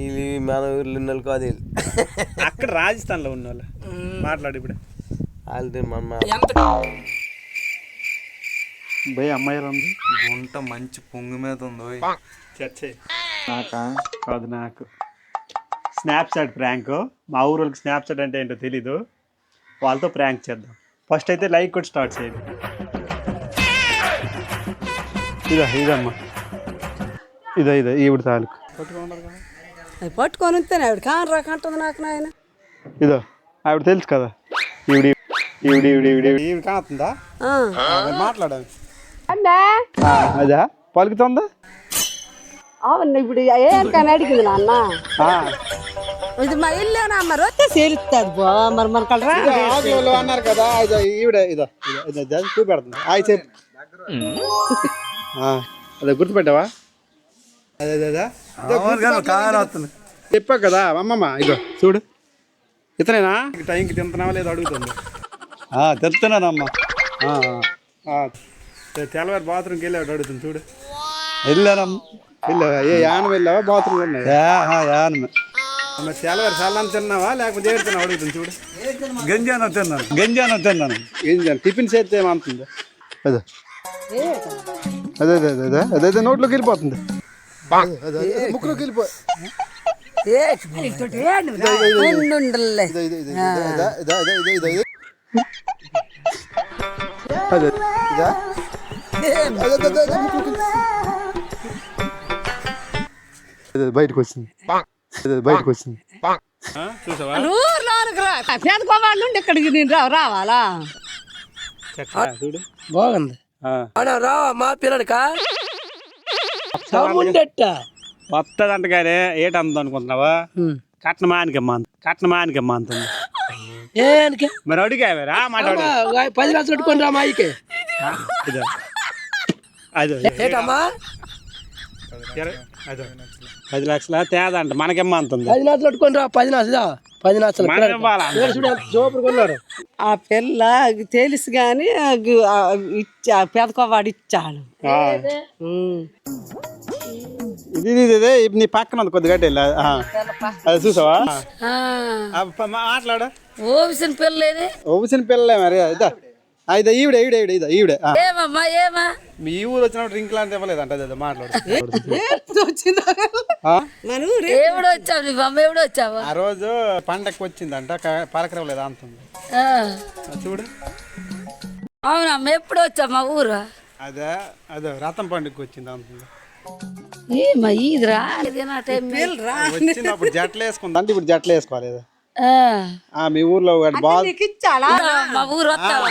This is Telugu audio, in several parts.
ఇది మన ఊర్లో ఉన్న వాళ్ళు కాదు. అక్కడ రాజస్థాన్లో ఉన్న వాళ్ళు మాట్లాడు ఇప్పుడు. వాళ్ళది మన భయ అమ్మాయి ఉంది? గుంట మంచి పొంగు మీద ఉంది చర్చే నాకా? కాదు నాకు. Snapchat prank. మా ఊరు వాళ్ళకి స్నాప్చాట్ అంటే ఏంటో తెలీదు. వాళ్ళతో ప్రాంక్ చేద్దాం. ఫస్ట్ అయితే లైక్ కూడా స్టార్ట్ చేయండి. ఇదా ఇదమ్మా. ఇదో ఇదో ఈవిడ తాలూకు. అది పట్టుకొని ఉంటేనే ఆవిడ కాని రాకంటుంది నాకు నాయన. ఇదో ఆవిడ తెలుసు కదా. ఈవిడ ఈవిడ ఈవిడ ఈవిడ ఈవిడ. కానుతుందా మాట్లాడాలి. అదా? పలుకుతుందా? అవును ఇప్పుడు ఏంటని అడిగింది నాన్న. ఆ. ఇది మా ఇల్లేనా మరి వస్తే చేరుస్తుంది బా మరి మన కలరా అన్నారు కదా ఇదో ఈవిడ ఇదో చూపెడుతుంది. ఆయి చెప్పు. ఆ, అదే గుర్తుపెట్టావా? చెప్పావు కదా అమ్మమ్మ ఇగో చూడు. ఇతనేనా? టైంకి తింటున్నావా లేదో అడుగుతుంది. తెస్తున్నానమ్మా ఆ, తెల్లవారు బాత్రూమ్కి వెళ్ళాడు అడుగుతుంది చూడు. వెళ్ళానమ్మా. వెళ్ళావా? ఏ యానం వెళ్ళావా? బాత్రూమ్లో ఉన్నాయి యానమే. మరి తెల్లవారు చల్లని తిన్నావా? లేకపోతే ఏడుతున్నావు అడుగుతుంది చూడు. గంజానం తిన్నాను. గంజానం తిన్నాను. ఏం చేయాలి టిఫిన్ చేస్తే ఏమంటుంది అదే. అదే అదే అదే అదే అదే అదే నోట్లోకి వెళ్ళిపోతుంది. ముక్కులోకి బయటకు వచ్చింది బయటకు వచ్చింది ఇక్కడికి నేను రావాలా బాగుంది రావా మా పిల్లడికా దమ్ముండట వస్తుందంట కానీ ఏటి అందాం అనుకుంటున్నావా కట్నమా ఆయనకమ్మా కట్నమా ఆయనకమ్మా అంటుంది మరి అడిగావరా మాట పది రాసులు పెట్టుకొని రా మాయికి అదే ఏటమ్మా? పది లక్షల తేదంట మనకేమ్మా అంటుంది. పది లక్షలు పెట్టుకొని రా పది లక్షలు పది నాచలు ఆ పిల్ల తెలుసు గాని ఇచ్చా పెదకోవాడు ఇచ్చాను ఇది నీ పక్కన కొద్దిగా అది చూసావా? మాట్లాడు ఓబిసిన పిల్లలేదే ఓవిసిన పిల్లలే మరి ఇదా. అయితే ఈవిడ ఏమమ్మా ఏమా? మీ ఊరు ఆ? రోజు పండక్కి వచ్చిందంట పలకరవలేదు అంతుంది చూడు. ఎప్పుడు వచ్చా మా ఊరు? అదే అదే రథం పండుగకి వచ్చింది అంటుంది. ఏమా రా జట్లు వేసుకుందా. ఇప్పుడు జట్లు వేసుకోలేదు మీ ఊర్లో బాగా మా ఊరు వస్తావా?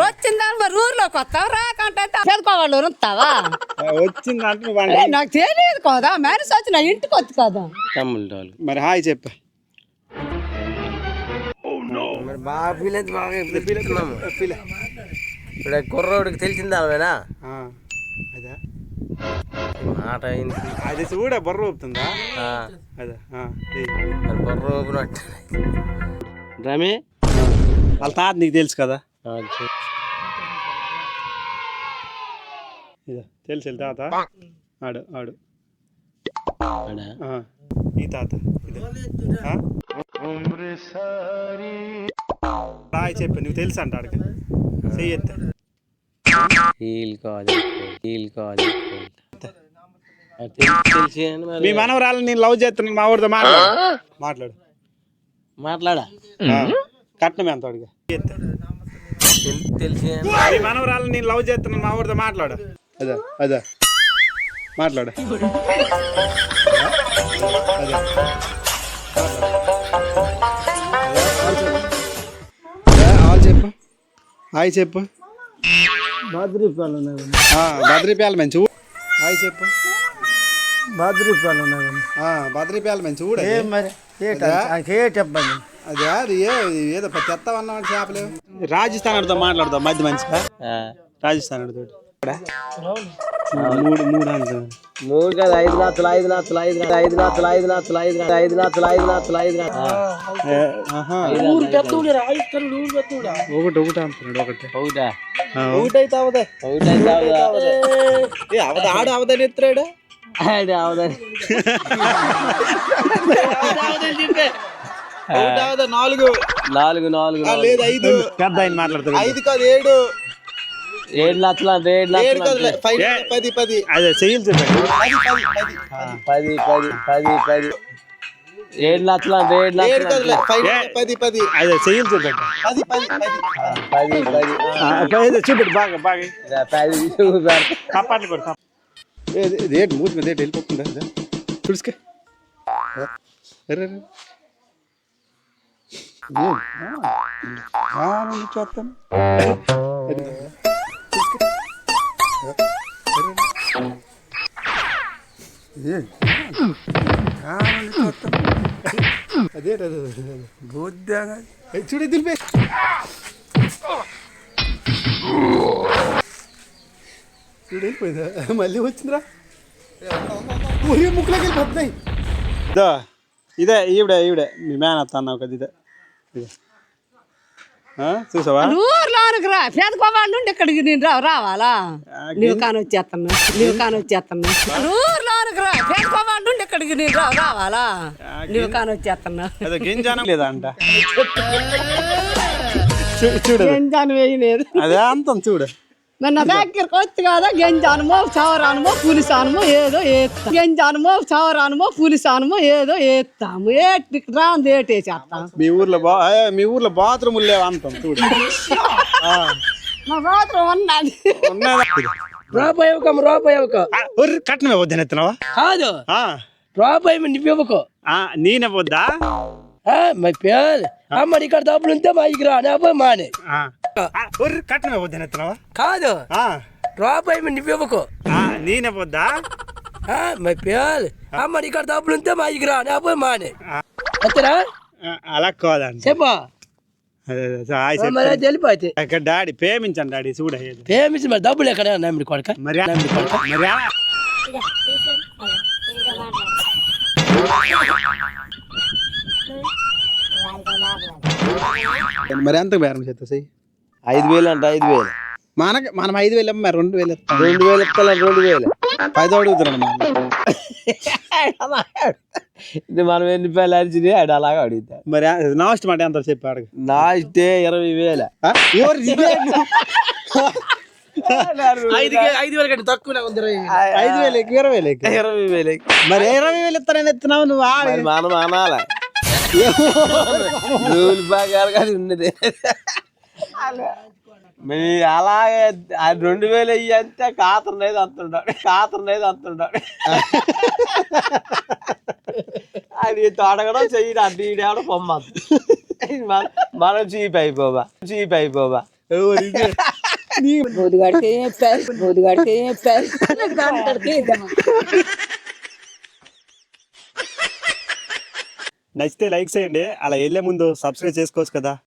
వచ్చిందా మరి ఊర్లోకి వస్తావు? రాకంటే చదువుకోవాళ్ళు ఉంటావా వచ్చిందంటే ఏ, నాకు తెలియదు కదా మ్యారేజ్ వచ్చి నా ఇంటికి వచ్చి కదా. మరి హాయ్ చెప్పు. మరి బాగా ఫీల్ అయితే బాగా ఇప్పుడు పిలుస్తున్నాము. ఇప్పుడు ఆ కుర్రోడికి తెలిసిందా ఆమెనా? ఆ. అదే. మాట అయింది. అది చూడ బొర్ర ఊపుతుందా? ఆ, అదే ఆ, ఇది. మరి బుర్ర ఊపినట్టు. రమే? వాళ్ళ తాత నీకు తెలుసు కదా? తెలుసు వీళ్ళ తాత? ఆడు ఆడు. ఈ తాత? రాయ్ చెప్పు నువ్వు తెలుసు అంట హీల్ కాదు హీల్ కాదు మరి మీ మనవరాలు నేను లవ్ చేస్తున్నాను మా ఊరితో మాట్లాడు. మాట్లాడు. మాట్లాడా? కట్నం ఎంత అడిగా తెలిసి అని మీ మనవరాలు నేను లవ్ చేస్తున్నాను మా ఊరితో మాట్లాడు. అదే అదే. మాట్లాడు. చెప్పు. హాయ్ చెప్పు. ఆ, బద్రీపాల మంచి హాయ్ చెప్పు. ఆ, బద్రీపాల మంచి ఊడ మరి ఏ చెప్పండి అదే అది ఏ ఏదో చెత్త అన్నమాట చేపలు. రాజస్థాన్ ఆడితో మాట్లాడదాం మధ్య మంచిగా రాజస్థాన్ ఆడితో మూడు మూడు అంటున్నాను మూడు కదా ఐదు నాతులు ఐదు నాతులు ఐదు నాతులు ఐదు ఒకటి ఒకటి అంటున్నాడు ఒకటి. ఒకటా? అవదే. ఒకటైతే అవదా. ఏ అవద ఆడ అవదని ఎత్తురాడు ఆడే అవదని అవద నాలుగు నాలుగు నాలుగు లేదు ఐదు పెద్ద ఆయన మాట్లాడతాడు ఐదు కాదు ఏడు ఏడు లక్షలు ఏడు ఏడు లక్షలు పది పది అదే చెయ్యలు చెప్పండి పది పది పది పది ఏడు లక్షలు ఏడు లక్షలు పది పది అదే చెయ్యలు చెప్పండి పది పది పది పది పది ఆ, అదే చూపెట్టు బాగా బాగా రా, పది చూపెడతా. కప్పాట్లు కొడు కప్ప ఏంటి మూతి మీద ఏంటి వెళ్ళిపోతుందా తుడుచుకే అరే అరే. చూస్తాను అదే. ఏ, చూడు దింపే చూడు వెళ్ళిపోయిందా? మళ్ళీ వచ్చిందిరా. ముక్కులోకి వెళ్ళిపోతున్నాయి. ఇదో ఇదే ఈవిడే ఈవిడే. మీ మేనత్త అన్నావు కదా ఇదే. చూసావా? ఊర్లోనికి రా పేదకోవాళ్ళు ఇక్కడికి నేను రా రావాలా? నీవు కాని వచ్చేస్తున్నా నీవు కాని వచ్చేస్తున్నా ఊర్లోనికి రా పేదకోవాళ్ళు ఇక్కడికి నేను రా రావాలా? నీవు కాని వచ్చేస్తున్నా అదే గింజానం లేదా అంట చూ- చూడు. గంజాను వేయలేదు. అదే అంతం చూడు. మరి నా దగ్గరకు వచ్చి కదా గంజానమో చవరానమో పులిసానమో ఏదో ఏత్తాం. గంజానమో చవరానమో పులిసానమో ఏదో ఏత్తాము. ఏటి రాంది ఏటేసేస్తాం మీ ఊర్లో బా ఏ, మీ ఊర్లో బాత్రూములు లేవు అంతం చూడు. మా మాత్రం ఉన్నది. ఉన్నదా? రూపాయి ఇవ్వక రూపాయి ఇవ్వక. ఆ, ఒర్రి కట్నమే వద్దని ఎత్తున్నావా? కాదు. ఆ, రూపాయి నువ్వు ఇవ్వకు. ఆ, నేనే వద్దా ఆ, మా పేరు అమ్మ ఇక్కడ డబ్బులు ఉంటే మా ఇక రా లేకపోతే మానే. ఆ. కాదు. రూపాయి నేనే పోద్దా మరి పిల్లలు మరి ఇక్కడ డబ్బులు ఉంటే మా ఇక్కడ పోయి మానే. అత్తరా అలా కాదండి. చెప్పా. డాడీ పేమించండి డాడీ మరి డబ్బులు ఎక్కడ మరి ఎంత బేరం చేస్తాయి ఐదు వేలు అంట ఐదు వేలు. మనకి మనం ఐదు వేలు మరి రెండు వేలు ఇస్తాం. రెండు వేలు ఇస్తా రెండు వేలు. పది అడుగుతున్నాను మనం ఇది మనం ఎన్ని రూపాయలు అరిచింది ఆడు అలాగా అడుగుతా మరి లాస్ట్ మాట ఎంత చెప్పి అడగ నా ఇరవై వేల? ఐదు వేల. తక్కువ ఐదు వేలు ఎక్కువ ఇరవై వేలు ఎక్కువ. ఇరవై వేలు మరి ఇరవై వేలు ఇస్తానని ఎత్తున్నావు నువ్వు? మనం అనాల రూల్ ప్రకారంగా ఉన్నది. మీ అలాగే ఆ రెండు వేలు అయ్యి అంతే కాతరనేది అంతుంటాడు. కాతరనేది అంతుంటాడు. అది తొడగడం చెయ్యి అడ్డు ఈడేవడం పొమ్మద్దు మనం చీప్ అయిపోవా చీప్ బోదిగాడికి నచ్చితే లైక్ చేయండి. అలా వెళ్ళే ముందు సబ్స్క్రైబ్ చేసుకోవచ్చు కదా.